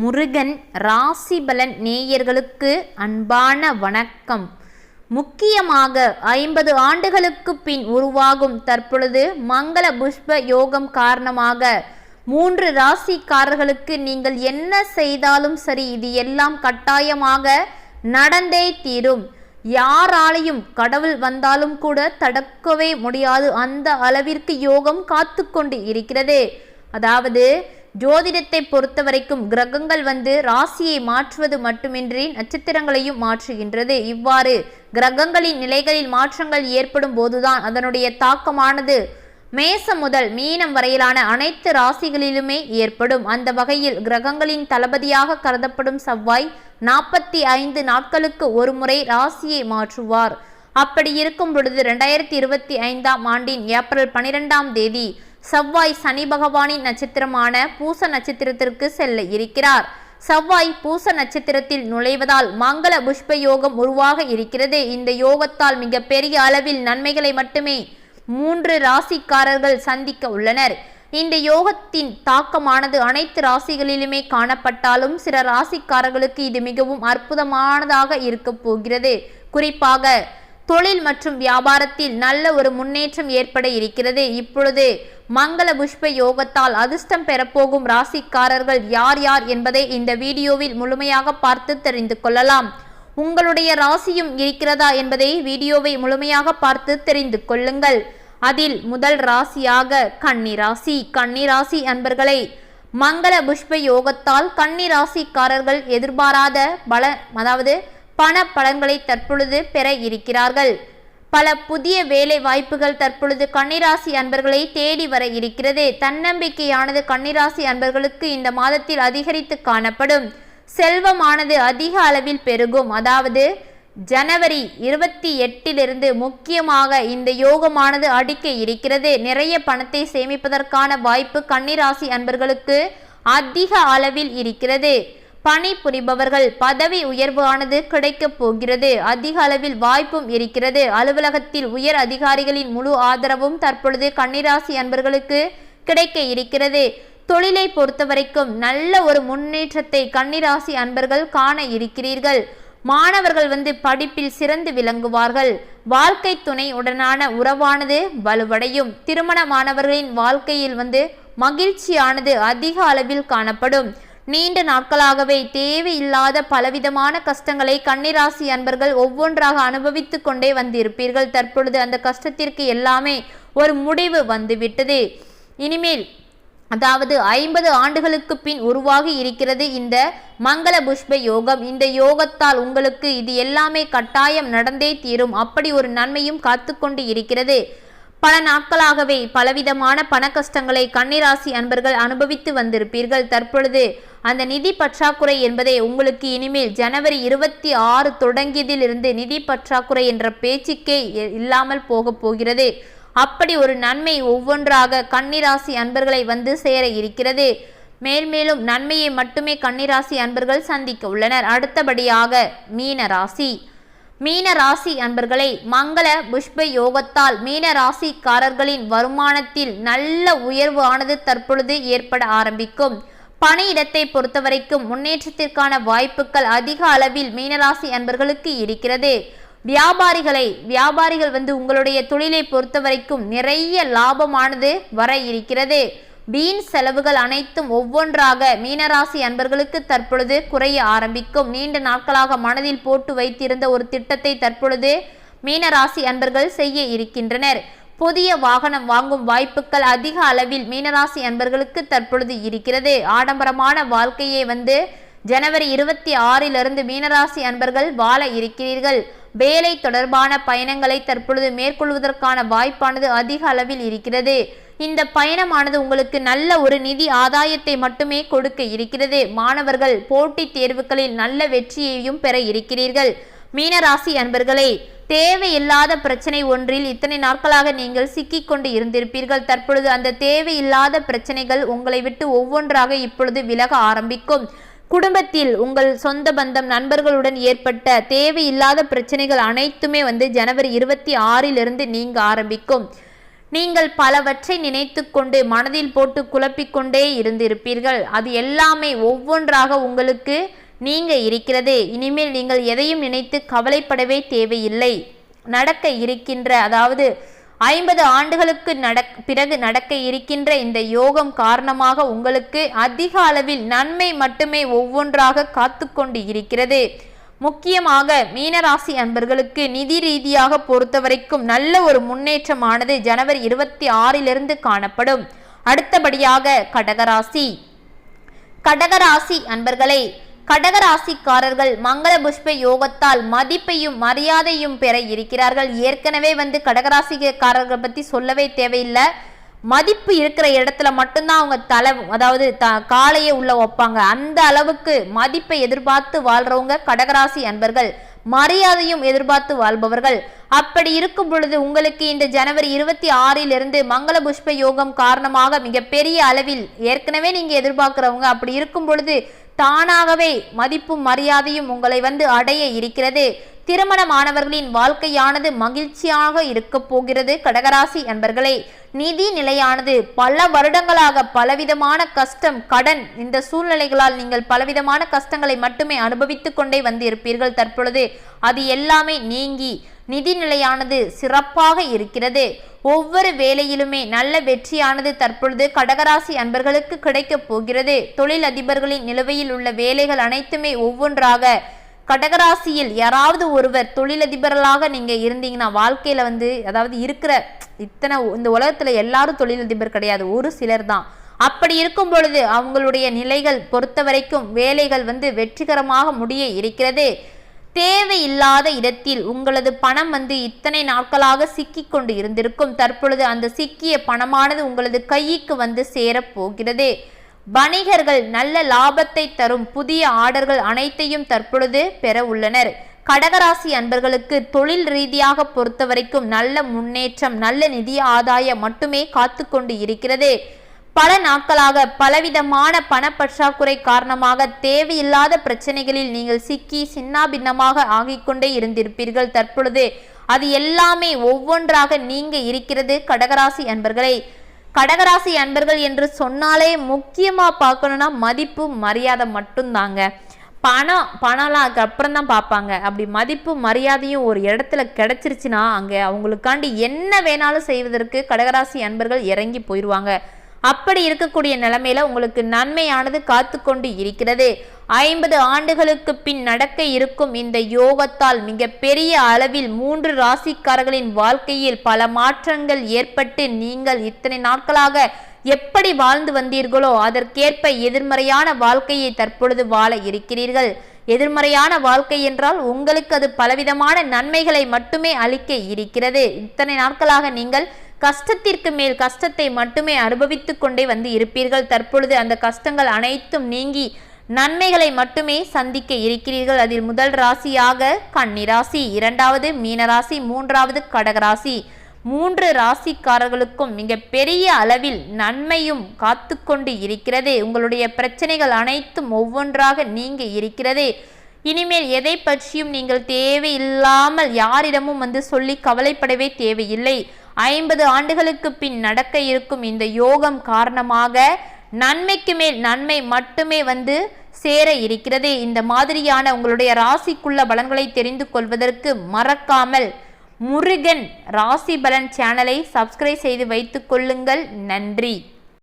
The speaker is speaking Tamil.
முருகன் ராசிபலன் நேயர்களுக்கு அன்பான வணக்கம். முக்கியமாக ஐம்பது ஆண்டுகளுக்கு பின் உருவாகும் தற்பொழுது மங்கள புஷ்ப யோகம் காரணமாக மூன்று ராசிக்காரர்களுக்கு நீங்கள் என்ன செய்தாலும் சரி இது எல்லாம் கட்டாயமாக நடந்தே தீரும். யாராலையும் கடவுள் வந்தாலும் கூட தடுக்கவே முடியாது. அந்த அளவிற்கு யோகம் காத்து கொண்டு இருக்கிறது. அதாவது ஜோதிடத்தை பொறுத்த வரைக்கும் கிரகங்கள் வந்து ராசியை மாற்றுவது மட்டுமின்றி நட்சத்திரங்களையும் மாற்றுகின்றது. இவ்வாறு கிரகங்களின் நிலைகளில் மாற்றங்கள் ஏற்படும் போதுதான் அதனுடைய தாக்கமானது மேசம் முதல் மீனம் வரையிலான அனைத்து ராசிகளிலுமே ஏற்படும். அந்த வகையில் கிரகங்களின் தளபதியாக கருதப்படும் செவ்வாய் நாற்பத்தி ஐந்து நாட்களுக்கு ஒரு முறை ராசியை மாற்றுவார். அப்படி இருக்கும் பொழுது ரெண்டாயிரத்தி இருபத்தி ஐந்தாம் ஆண்டின் ஏப்ரல் பனிரெண்டாம் தேதி செவ்வாய் சனி பகவானின் நட்சத்திரமான பூச நட்சத்திரத்திற்கு செல்ல இருக்கிறார். செவ்வாய் பூச நட்சத்திரத்தில் நுழைவதால் மங்கள புஷ்ப யோகம் உருவாக இருக்கிறது. இந்த யோகத்தால் மிக பெரிய அளவில் நன்மைகளை மட்டுமே மூன்று ராசிக்காரர்கள் சந்திக்க உள்ளனர். இந்த யோகத்தின் தாக்கமானது அனைத்து ராசிகளிலுமே காணப்பட்டாலும் சில ராசிக்காரர்களுக்கு இது மிகவும் அற்புதமானதாக இருக்க போகிறது. குறிப்பாக தொழில் மற்றும் வியாபாரத்தில் நல்ல ஒரு முன்னேற்றம் ஏற்பட இருக்கிறது. இப்பொழுது மங்கள புஷ்ப யோகத்தால் அதிர்ஷ்டம் பெறப்போகும் ராசிக்காரர்கள் யார் யார் என்பதை இந்த வீடியோவில் முழுமையாக பார்த்து தெரிந்து கொள்ளலாம். உங்களுடைய ராசியும் இருக்கிறதா என்பதை வீடியோவை முழுமையாக பார்த்து தெரிந்து கொள்ளுங்கள். அதில் முதல் ராசியாக கன்னிராசி. ராசி ராசி அன்பர்களை மங்கள புஷ்ப யோகத்தால் கன்னிராசிக்காரர்கள் எதிர்பாராத பல அதாவது பண பலன்களை தற்பொழுது பெற இருக்கிறார்கள். பல புதிய வேலை வாய்ப்புகள் தற்பொழுது கன்னிராசி அன்பர்களை தேடி வர இருக்கிறது. தன்னம்பிக்கையானது கன்னிராசி அன்பர்களுக்கு இந்த மாதத்தில் அதிகரித்து காணப்படும். செல்வமானது அதிக அளவில் பெருகும். அதாவது ஜனவரி இருபத்தி எட்டிலிருந்து முக்கியமாக இந்த யோகமானது அடிக்க இருக்கிறது. நிறைய பணத்தை சேமிப்பதற்கான வாய்ப்பு கன்னிராசி அன்பர்களுக்கு அதிக அளவில் இருக்கிறது. பணி புரிபவர்கள் பதவி உயர்வானது கிடைக்கப் போகிறது. அதிக அளவில் வாய்ப்பும் இருக்கிறது. அலுவலகத்தில் உயர் அதிகாரிகளின் முழு ஆதரவும் தற்பொழுது கன்னிராசி அன்பர்களுக்கு கிடைக்க இருக்கிறது. தொழிலை பொறுத்தவரைக்கும் நல்ல ஒரு முன்னேற்றத்தை கன்னிராசி அன்பர்கள் காண இருக்கிறீர்கள். மாணவர்கள் வந்து படிப்பில் சிறந்து விளங்குவார்கள். வாழ்க்கை துணை உடனான உறவானது வலுவடையும். திருமணமானவர்களின் வாழ்க்கையில் வந்து மகிழ்ச்சியானது அதிக அளவில் காணப்படும். நீண்ட நாட்களாகவே தேவையில்லாத பலவிதமான கஷ்டங்களை கன்னிராசி அன்பர்கள் ஒவ்வொன்றாக அனுபவித்து கொண்டே வந்திருப்பீர்கள். தற்பொழுது அந்த கஷ்டத்திற்கு எல்லாமே ஒரு முடிவு வந்துவிட்டது. இனிமேல் அதாவது ஐம்பது ஆண்டுகளுக்கு பின் உருவாகி இருக்கிறது இந்த மங்கள புஷ்ப யோகம். இந்த யோகத்தால் உங்களுக்கு இது எல்லாமே கட்டாயம் நடந்தே தீரும். அப்படி ஒரு நன்மையும் காத்து கொண்டு இருக்கிறது. பல நாட்களாகவே பலவிதமான பண கஷ்டங்களை கன்னிராசி அன்பர்கள் அனுபவித்து வந்திருப்பீர்கள். தற்பொழுது அந்த நிதி பற்றாக்குறை என்பதை உங்களுக்கு இனிமேல் ஜனவரி இருபத்தி ஆறு தொடங்கியதிலிருந்து நிதி பற்றாக்குறை என்ற பேச்சுக்கே இல்லாமல் போகப் போகிறது. அப்படி ஒரு நன்மை ஒவ்வொன்றாக கன்னிராசி அன்பர்களை வந்து சேர இருக்கிறது. மேல்மேலும் நன்மையை மட்டுமே கன்னிராசி அன்பர்கள் சந்திக்க உள்ளனர். அடுத்தபடியாக மீன ராசி மீன ராசி அன்பர்களை மங்கள புஷ்ப யோகத்தால் மீன ராசிக்காரர்களின் வருமானத்தில் நல்ல உயர்வு ஆனது தற்பொழுது ஏற்பட ஆரம்பிக்கும். பணியிடத்தை பொறுத்தவரைக்கும் முன்னேற்றத்திற்கான வாய்ப்புகள் அதிக அளவில் மீனராசி அன்பர்களுக்கு இருக்கிறது. வியாபாரிகளை வியாபாரிகள் வந்து உங்களுடைய தொழிலை பொறுத்த வரைக்கும் நிறைய லாபமானது வர இருக்கிறது. வீண் செலவுகள் அனைத்தும் ஒவ்வொன்றாக மீனராசி அன்பர்களுக்கு தற்பொழுது குறைய ஆரம்பிக்கும். நீண்ட நாட்களாக மனதில் போட்டு வைத்திருந்த ஒரு திட்டத்தை தற்பொழுது மீனராசி அன்பர்கள் செய்ய இருக்கின்றனர். புதிய வாகனம் வாங்கும் வாய்ப்புகள் அதிக அளவில் மீனராசி அன்பர்களுக்கு தற்பொழுது இருக்கிறது. ஆடம்பரமான வாழ்க்கையை வந்து ஜனவரி இருபத்தி ஆறிலிருந்து மீனராசி அன்பர்கள் வாழ இருக்கிறீர்கள். வேலை தொடர்பான பயணங்களை தற்பொழுது மேற்கொள்வதற்கான வாய்ப்பானது அதிக அளவில் இருக்கிறது. இந்த பயணமானது உங்களுக்கு நல்ல ஒரு நிதி ஆதாயத்தை மட்டுமே கொடுக்க இருக்கிறது. மாணவர்கள் போட்டித் தேர்வுகளில் நல்ல வெற்றியையும் பெற இருக்கிறீர்கள். மீனராசி அன்பர்களே தேவையில்லாத பிரச்சனை ஒன்றில் இத்தனை நாட்களாக நீங்கள் சிக்கிக்கொண்டு இருந்திருப்பீர்கள். தற்பொழுது அந்த தேவையில்லாத பிரச்சனைகள் உங்களை விட்டு ஒவ்வொன்றாக இப்பொழுது விலக ஆரம்பிக்கும். குடும்பத்தில் உங்கள் சொந்த பந்தம் நண்பர்களுடன் ஏற்பட்ட தேவையில்லாத பிரச்சனைகள் அனைத்துமே வந்து ஜனவரி இருபத்தி ஆறிலிருந்து நீங்க ஆரம்பிக்கும். நீங்கள் பலவற்றை நினைத்து கொண்டு மனதில் போட்டு குழப்பிக்கொண்டே இருந்திருப்பீர்கள். அது எல்லாமே ஒவ்வொன்றாக உங்களுக்கு நீங்க இருக்கிறது. இனிமேல் நீங்கள் எதையும் நினைத்து கவலைப்படவே தேவையில்லை. நடக்க இருக்கின்ற அதாவது ஐம்பது ஆண்டுகளுக்கு நடக் பிறகு நடக்க இருக்கின்ற இந்த யோகம் காரணமாக உங்களுக்கு அதிக அளவில் நன்மை மட்டுமே ஒவ்வொன்றாக காத்து கொண்டு இருக்கிறது. முக்கியமாக மீனராசி அன்பர்களுக்கு நிதி ரீதியாக பொறுத்தவரைக்கும் நல்ல ஒரு முன்னேற்றமானது ஜனவரி இருபத்தி ஆறிலிருந்து காணப்படும். அடுத்தபடியாக கடகராசி. கடகராசி அன்பர்களே கடகராசிக்காரர்கள் மங்கள புஷ்ப யோகத்தால் மதிப்பையும் மரியாதையும் பெற இருக்கிறார்கள். ஏற்கனவே வந்து கடகராசிக்காரர்கள் பத்தி சொல்லவே தேவையில்லை. மதிப்பு இருக்கிற இடத்துல மட்டும்தான் அவங்க தலை அதாவது த காலையே உள்ள வைப்பாங்க. அந்த அளவுக்கு மதிப்பை எதிர்பார்த்து வாழ்றவங்க கடகராசி அன்பர்கள். மரியாதையும் எதிர்பார்த்து வாழ்பவர்கள். அப்படி இருக்கும் பொழுது உங்களுக்கு இந்த ஜனவரி இருபத்தி ஆறிலிருந்து மங்கள புஷ்ப யோகம் காரணமாக மிகப்பெரிய அளவில் ஏற்கனவே நீங்க எதிர்பார்க்கிறவங்க அப்படி இருக்கும் பொழுது தானாகவே மதிப்பும் மரியாதையும் உங்களை வந்து அடைய இருக்கிறது. திருமணமானவர்களின் வாழ்க்கையானது மகிழ்ச்சியாக இருக்க போகிறது. கடகராசி அன்பர்களே நிதி நிலையானது பல வருடங்களாக பலவிதமான கஷ்டம் கடன் இந்த சூழ்நிலைகளால் நீங்கள் பலவிதமான கஷ்டங்களை மட்டுமே அனுபவித்துக் கொண்டே வந்து இருப்பீர்கள் தற்பொழுது. அது எல்லாமே நீங்கி நிதி நிலையானது சிறப்பாக இருக்கிறது. ஒவ்வொரு வேலையிலுமே நல்ல வெற்றியானது தற்பொழுது கடகராசி அன்பர்களுக்கு கிடைக்கப் போகிறது. தொழில் அதிபர்களின் நிலுவையில் உள்ள வேலைகள் அனைத்துமே ஒவ்வொன்றாக கடகராசியில் யாராவது ஒருவர் தொழிலதிபர்களாக நீங்கள் இருந்தீங்கன்னா வாழ்க்கையில் வந்து அதாவது இருக்கிற இத்தனை இந்த உலகத்தில் எல்லாரும் தொழிலதிபர் கிடையாது ஒரு சிலர் தான். அப்படி இருக்கும் பொழுது அவங்களுடைய நிலைகள் பொறுத்த வரைக்கும் வேலைகள் வந்து வெற்றிகரமாக முடிய இருக்கிறது. தேவையில்லாத இடத்தில் உங்களது பணம் வந்து இத்தனை நாட்களாக சிக்கி கொண்டு இருந்திருக்கும். தற்பொழுது அந்த சிக்கிய பணமானது உங்களது கைக்கு வந்து சேரப்போகிறது வணிகர்கள் நல்ல லாபத்தை தரும் புதிய ஆர்டர்கள் அனைத்தையும் தற்பொழுது பெற உள்ளனர். கடகராசி அன்பர்களுக்கு தொழில் ரீதியாக பொறுத்தவரைக்கும் நல்ல முன்னேற்றம் நல்ல நிதி ஆதாயம் மட்டுமே காத்து கொண்டு இருக்கிறது. பல நாட்களாக பலவிதமான பணப்பற்றாக்குறை காரணமாக தேவையில்லாத பிரச்சனைகளில் நீங்கள் சிக்கி சின்னாபின்னமாக ஆகிக்கொண்டே இருந்திருப்பீர்கள் தற்பொழுது. அது எல்லாமே ஒவ்வொன்றாக நீங்க இருக்கிறது கடகராசி அன்பர்களை. கடகராசி அன்பர்கள் என்று சொன்னாலே முக்கியமாக பார்க்கணுன்னா மதிப்பு மரியாதை மட்டும்தாங்க. பணம் பணம்லாம் அதுக்கப்புறம் தான் பார்ப்பாங்க. அப்படி மதிப்பு மரியாதையும் ஒரு இடத்துல கிடச்சிருச்சுன்னா அங்கே அவங்களுக்காண்டி என்ன வேணாலும் செய்வதற்கு கடகராசி அன்பர்கள் இறங்கி போயிடுவாங்க அப்படி இருக்கக்கூடிய நிலைமையில உங்களுக்கு நன்மையானது காத்து கொண்டு இருக்கிறது. ஐம்பது ஆண்டுகளுக்கு பின் நடக்க இருக்கும் இந்த யோகத்தால் மிக பெரிய அளவில் மூன்று ராசிக்காரர்களின் வாழ்க்கையில் பல மாற்றங்கள் ஏற்பட்டு நீங்கள் இத்தனை நாட்களாக எப்படி வாழ்ந்து வந்தீர்களோ அதற்கேற்ப எதிர்மறையான வாழ்க்கையை தற்பொழுது வாழ இருக்கிறீர்கள். எதிர்மறையான வாழ்க்கை என்றால் உங்களுக்கு அது பலவிதமான நன்மைகளை மட்டுமே அளிக்க இருக்கிறது. இத்தனை நாட்களாக நீங்கள் கஷ்டத்திற்கு மேல் கஷ்டத்தை மட்டுமே அனுபவித்து கொண்டே வந்து இருப்பீர்கள். தற்பொழுது அந்த கஷ்டங்கள் அனைத்தும் நீங்கி நன்மைகளை மட்டுமே சந்திக்க இருக்கிறீர்கள். அதில் முதல் ராசியாக கன்னிராசி இரண்டாவது மீனராசி மூன்றாவது கடகராசி மூன்று ராசிக்காரர்களுக்கும் மிக பெரிய அளவில் நன்மையும் காத்து கொண்டு இருக்கிறது. உங்களுடைய பிரச்சனைகள் அனைத்தும் ஒவ்வொன்றாக நீங்க இருக்கிறது. இனிமேல் எதை பற்றியும் நீங்கள் தேவையில்லாமல் யாரிடமும் வந்து சொல்லி கவலைப்படவே தேவையில்லை. ஐம்பது ஆண்டுகளுக்கு பின் நடக்க இருக்கும் இந்த யோகம் காரணமாக நன்மைக்கு மேல் நன்மை மட்டுமே வந்து சேர இருக்கிறது. இந்த மாதிரியான உங்களுடைய ராசிக்குள்ள பலன்களை தெரிந்து கொள்வதற்கு மறக்காமல் முருகன் ராசி பலன் சேனலை சப்ஸ்கிரைப் செய்து வைத்துக் கொள்ளுங்கள். நன்றி.